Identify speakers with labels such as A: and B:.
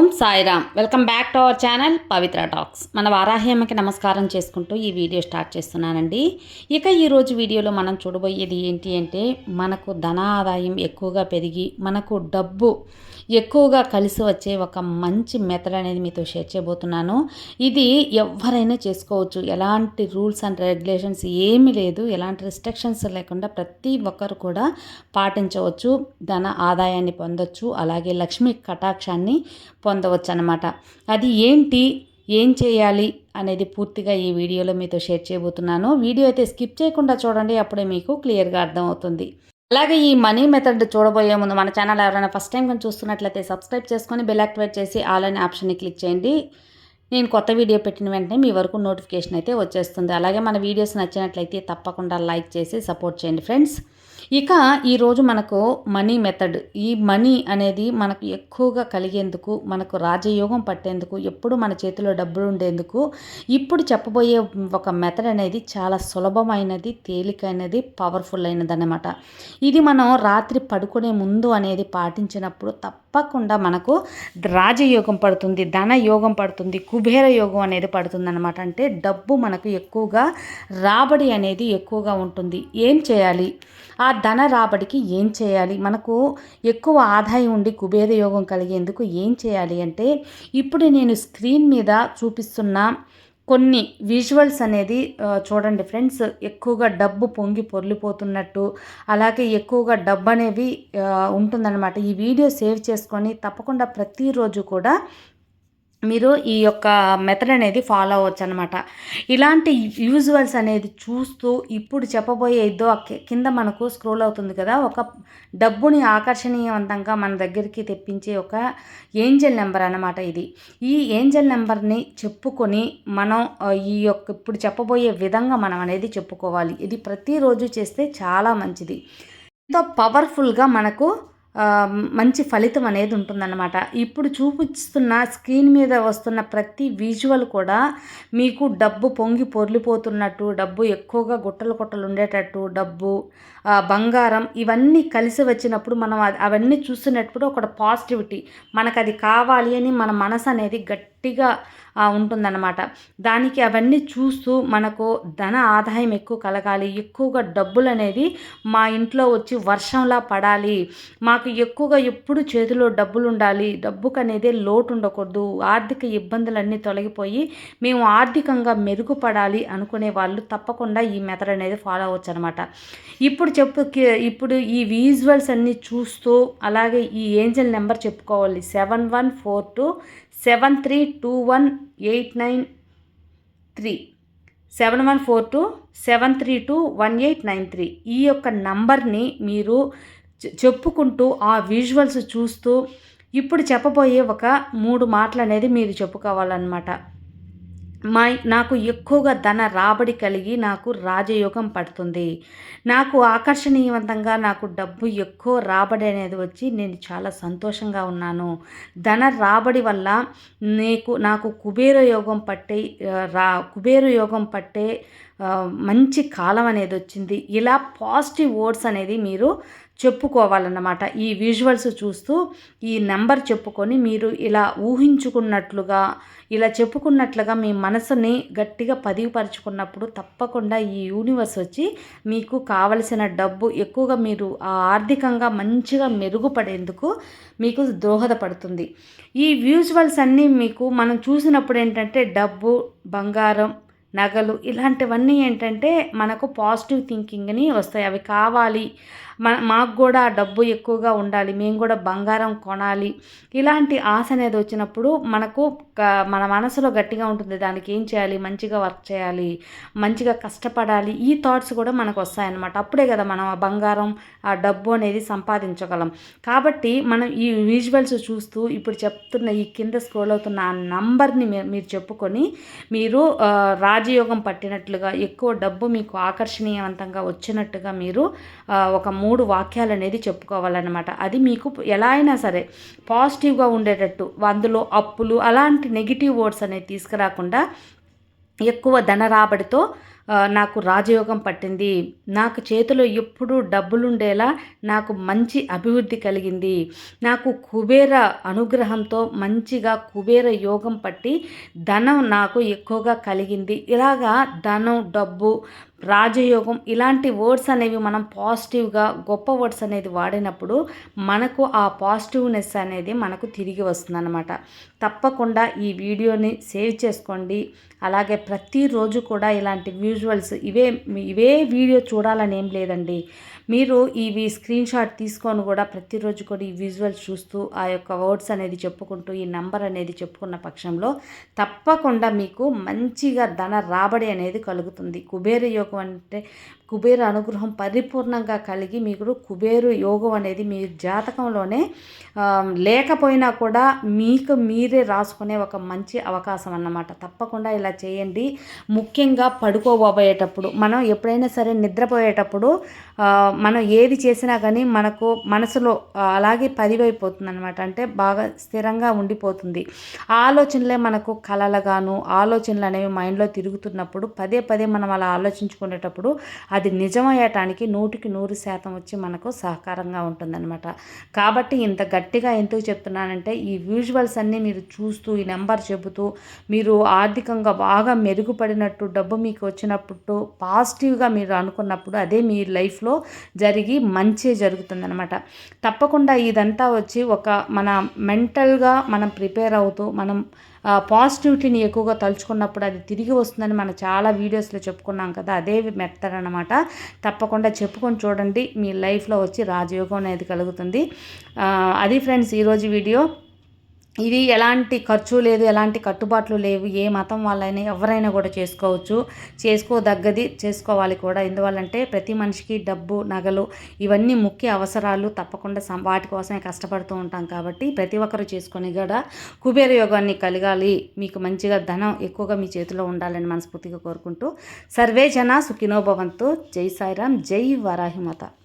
A: Om Sairam. Welcome back to our channel Pavitra talks. మన వారాహ్యమ్మకి నమస్కారం చేసుకుంటూ ఈ వీడియో స్టార్ట్ చేస్తున్నానండి. ఇక ఈరోజు వీడియోలో మనం చూడబోయేది ఏంటి అంటే మనకు ధన ఆదాయం ఎక్కువగా పెరిగి మనకు డబ్బు ఎక్కువగా కలిసి వచ్చే ఒక మంచి మెథడ్ అనేది మీతో షేర్ చేయబోతున్నాను. ఇది ఎవరైనా చేసుకోవచ్చు. ఎలాంటి రూల్స్ అండ్ రెగ్యులేషన్స్ ఏమీ లేదు. ఎలాంటి రిస్ట్రిక్షన్స్ లేకుండా ప్రతి ఒక్కరు కూడా పాటించవచ్చు. ధన ఆదాయాన్ని పొందొచ్చు. అలాగే లక్ష్మీ కటాక్షాన్ని పొందవచ్చు అనమాట అది ఏంటి? ఏం చేయాలి? అనేది పూర్తిగా ఈ వీడియోలో మీతో షేర్ చేయబోతున్నాను. వీడియో అయితే స్కిప్ చేయకుండా చూడండి అప్పుడే మీకు క్లియర్గా అర్థమవుతుంది. అలాగే ఈ మనీ మెథడ్ చూడబోయే ముందు మన ఛానల్ ఎవరైనా ఫస్ట్ టైం కానీ చూస్తున్నట్లయితే సబ్స్క్రైబ్ చేసుకొని బెల్ యాక్టివేట్ చేసి ఆల్ అనే ఆప్షన్ని క్లిక్ చేయండి. నేను కొత్త వీడియో పెట్టిన వెంటనే మీ వరకు నోటిఫికేషన్ అయితే వచ్చేస్తుంది. అలాగే మన వీడియోస్ నచ్చినట్లయితే తప్పకుండా లైక్ చేసి సపోర్ట్ చేయండి ఫ్రెండ్స్. ఇక ఈరోజు మనకు మనీ మెథడ్. ఈ మనీ అనేది మనకు ఎక్కువగా కలిగేందుకు మనకు రాజయోగం పట్టేందుకు ఎప్పుడు మన చేతిలో డబ్బులు ఉండేందుకు ఇప్పుడు చెప్పబోయే ఒక మెథడ్ అనేది చాలా సులభమైనది తేలికైనది పవర్ఫుల్ అయినది అనమాట ఇది మనం రాత్రి పడుకునే ముందు అనేది పాటించినప్పుడు తప్పకుండా మనకు రాజయోగం పడుతుంది ధన యోగం పడుతుంది కుబేర యోగం అనేది పడుతుంది అనమాట అంటే డబ్బు మనకు ఎక్కువగా రాబడి అనేది ఎక్కువగా ఉంటుంది. ఏం చేయాలి? ఆ ధన రాబడికి ఏం చేయాలి? మనకు ఎక్కువ ఆదాయం ఉండి కుబేర యోగం కలిగేందుకు ఏం చేయాలి అంటే ఇప్పుడు నేను స్క్రీన్ మీద చూపిస్తున్న కొన్ని విజువల్స్ అనేది చూడండి ఫ్రెండ్స్ ఎక్కువగా డబ్బు పొంగి పొర్లిపోతున్నట్టు అలాగే ఎక్కువగా డబ్బు అనేవి ఉంటుందన్నమాట. ఈ వీడియో సేవ్ చేసుకొని తప్పకుండా ప్రతిరోజు కూడా మీరు ఈ యొక్క మెథడ్ అనేది ఫాలో అవ్వచ్చు అనమాట ఇలాంటి యూజువల్స్ అనేది చూస్తూ ఇప్పుడు చెప్పబోయే కింద మనకు స్క్రోల్ అవుతుంది కదా ఒక డబ్బుని ఆకర్షణీయవంతంగా మన దగ్గరికి తెప్పించే ఒక ఏంజల్ నెంబర్ అనమాట ఇది. ఈ ఏంజల్ నెంబర్ని చెప్పుకొని మనం ఈ యొక్క ఇప్పుడు చెప్పబోయే విధంగా మనం అనేది చెప్పుకోవాలి. ఇది ప్రతిరోజు చేస్తే చాలా మంచిది. ఎంతో పవర్ఫుల్గా మనకు మంచి ఫలితం అనేది ఉంటుందన్నమాట. ఇప్పుడు చూపిస్తున్న స్క్రీన్ మీద వస్తున్న ప్రతి విజువల్ కూడా మీకు డబ్బు పొంగి పొర్లిపోతున్నట్టు డబ్బు ఎక్కువగా గుట్టలు గుట్టలు ఉండేటట్టు డబ్బు బంగారం ఇవన్నీ కలిసి వచ్చినప్పుడు మనం అవన్నీ చూస్తున్నప్పుడు ఒక పాజిటివిటీ మనకు అది కావాలి అని మన మనసు అనేది గట్టి గట్టిగా ఉంటుందన్నమాట. దానికి అవన్నీ చూస్తూ మనకు ధన ఆదాయం ఎక్కువ కలగాలి ఎక్కువగా డబ్బులు అనేది మా ఇంట్లో వచ్చి వర్షంలా పడాలి మాకు ఎక్కువగా ఎప్పుడు చేతిలో డబ్బులు ఉండాలి డబ్బుకు అనేది లోటు ఉండకూడదు ఆర్థిక ఇబ్బందులన్నీ తొలగిపోయి మేము ఆర్థికంగా మెరుగుపడాలి అనుకునే వాళ్ళు తప్పకుండా ఈ మెథడ్ అనేది ఫాలో అవ్వచ్చు అనమాట ఇప్పుడు చెప్పు ఇప్పుడు ఈ విజువల్స్ అన్నీ చూస్తూ అలాగే ఈ ఏంజల్ నెంబర్ చెప్పుకోవాలి seven one four two seven three two one eight nine three seven one four two seven three two one eight nine three. ఈ యొక్క నంబర్ని మీరు చెప్పుకుంటూ ఆ విజువల్స్ చూస్తూ ఇప్పుడు చెప్పబోయే ఒక మూడు మాటలు అనేది మీరు చెప్పుకోవాలన్నమాట. మా నాకు ఎక్కువగా ధన రాబడి కలిగి నాకు రాజయోగం పడుతుంది. నాకు ఆకర్షణీయవంతంగా నాకు డబ్బు ఎక్కువ రాబడి అనేది వచ్చి నేను చాలా సంతోషంగా ఉన్నాను. ధన రాబడి వల్ల నీకు నాకు కుబేర యోగం పట్టే రా కుబేర యోగం పట్టే మంచి కాలం అనేది వచ్చింది. ఇలా పాజిటివ్ వర్డ్స్ అనేది మీరు చెప్పుకోవాలన్నమాట. ఈ విజువల్స్ చూస్తూ ఈ నెంబర్ చెప్పుకొని మీరు ఇలా ఊహించుకున్నట్లుగా ఇలా చెప్పుకున్నట్లుగా మీ మనసుని గట్టిగా పదివిపరుచుకున్నప్పుడు తప్పకుండా ఈ యూనివర్స్ వచ్చి మీకు కావలసిన డబ్బు ఎక్కువగా మీరు ఆర్థికంగా మంచిగా మెరుగుపడేందుకు మీకు దోహదపడుతుంది. ఈ విజువల్స్ అన్నీ మీకు మనం చూసినప్పుడు ఏంటంటే డబ్బు బంగారం నగలు ఇలాంటివన్నీ ఏంటంటే మనకు పాజిటివ్ థింకింగ్ని వస్తాయి. అవి కావాలి. మన మాకు కూడా డబ్బు ఎక్కువగా ఉండాలి. మేము కూడా బంగారం కొనాలి. ఇలాంటి ఆశ అనేది వచ్చినప్పుడు మనకు మన మనసులో గట్టిగా ఉంటుంది. దానికి ఏం చేయాలి? మంచిగా వర్క్ చేయాలి. మంచిగా కష్టపడాలి. ఈ థాట్స్ కూడా మనకు వస్తాయన్నమాట. అప్పుడే కదా మనం ఆ బంగారం ఆ డబ్బు అనేది సంపాదించగలం. కాబట్టి మనం ఈ విజువల్స్ చూస్తూ ఇప్పుడు చెప్తున్న ఈ కింద స్క్రోల్ అవుతున్న ఆ నంబర్ని మీరు చెప్పుకొని మీరు రా రాజయోగం పట్టినట్లుగా ఎక్కువ డబ్బు మీకు ఆకర్షణీయవంతంగా వచ్చినట్టుగా మీరు ఒక మూడు వాక్యాలు అనేది చెప్పుకోవాలన్నమాట. అది మీకు ఎలా అయినా సరే పాజిటివ్గా ఉండేటట్టు అందులో అప్పులు అలాంటి నెగిటివ్ వర్డ్స్ అనేది తీసుకురాకుండా ఎక్కువ ధన రాబడితో నాకు రాజయోగం పట్టింది. నాకు చేతిలో ఎప్పుడూ డబ్బులుండేలా నాకు మంచి అభివృద్ధి కలిగింది. నాకు కుబేర అనుగ్రహంతో మంచిగా కుబేర యోగం పట్టి ధనం నాకు ఎక్కువగా కలిగింది. ఇలాగా ధనం డబ్బు రాజయోగం ఇలాంటి వర్డ్స్ అనేవి మనం పాజిటివ్గా గొప్ప వర్డ్స్ అనేది వాడినప్పుడు మనకు ఆ పాజిటివ్నెస్ అనేది మనకు తిరిగి వస్తుందన్నమాట. తప్పకుండా ఈ వీడియోని సేవ్ చేసుకోండి. అలాగే ప్రతిరోజు కూడా ఇలాంటి విజువల్స్ ఇవే ఇవే వీడియో చూడాలని ఏం లేదండి. మీరు ఇవి స్క్రీన్ షాట్ తీసుకొని కూడా ప్రతిరోజు కూడా ఈ విజువల్స్ చూస్తూ ఆ యొక్క వర్డ్స్ అనేది చెప్పుకుంటూ ఈ నంబర్ అనేది చెప్పుకున్న పక్షంలో తప్పకుండా మీకు మంచిగా ధన రాబడి అనేది కలుగుతుంది. కుబేర యోగం అంటే కుబేర అనుగ్రహం పరిపూర్ణంగా కలిగి మీకు కుబేరు యోగం అనేది మీ జాతకంలోనే లేకపోయినా కూడా మీకు మీరే రాసుకునే ఒక మంచి అవకాశం అన్నమాట. తప్పకుండా ఇలా చేయండి. ముఖ్యంగా పడుకోబోయేటప్పుడు మనం ఎప్పుడైనా సరే నిద్రపోయేటప్పుడు మనం ఏది చేసినా కానీ మనకు మనసులో అలాగే పదివైపోతుంది అనమాట అంటే బాగా స్థిరంగా ఉండిపోతుంది. ఆ ఆలోచనలే మనకు కలలుగాను ఆలోచనలు అనేవి మైండ్లో తిరుగుతున్నప్పుడు పదే పదే మనం అలా ఆలోచించుకునేటప్పుడు అది నిజమయ్యటానికి నూటికి నూరు శాతం వచ్చి మనకు సహకారంగా ఉంటుందన్నమాట. కాబట్టి ఇంత గట్టిగా ఎందుకు చెప్తున్నానంటే ఈ విజువల్స్ అన్నీ మీరు చూస్తూ ఈ నెంబర్ చెబుతూ మీరు ఆర్థికంగా బాగా మెరుగుపడినట్టు డబ్బు మీకు వచ్చినప్పుడు పాజిటివ్గా మీరు అనుకున్నప్పుడు అదే మీ లైఫ్లో జరిగి మంచి జరుగుతుందనమాట తప్పకుండా ఇదంతా వచ్చి ఒక మన మెంటల్గా మనం ప్రిపేర్ అవుతూ మనం పాజిటివిటీని ఎక్కువగా తలుచుకున్నప్పుడు అది తిరిగి వస్తుందని మనం చాలా వీడియోస్లో చెప్పుకున్నాం కదా అదే మెథడ్ అనమాట తప్పకుండా చెప్పుకొని చూడండి మీ లైఫ్లో వచ్చి రాజయోగం అనేది కలుగుతుంది. అది ఫ్రెండ్స్ ఈరోజు వీడియో ఇది ఎలాంటి ఖర్చు లేదు ఎలాంటి కట్టుబాట్లు లేవు ఏ మతం వాళ్ళైనా ఎవరైనా కూడా చేసుకోవచ్చు. చేసుకోదగ్గది చేసుకోవాలి కూడా. ఎందువల్లంటే ప్రతి మనిషికి డబ్బు నగలు ఇవన్నీ ముఖ్య అవసరాలు తప్పకుండా సం- వాటి కోసమే కష్టపడుతూ ఉంటాం కాబట్టి ప్రతి ఒక్కరు చేసుకొని కూడా కుబేర యోగాన్ని కలగాలి. మీకు మంచిగా ధనం ఎక్కువగా మీ చేతిలో ఉండాలని మనస్ఫూర్తిగా కోరుకుంటూ. సర్వే జన సుఖినోభవంతు జై సాయిరామ్ జై వరాహిమత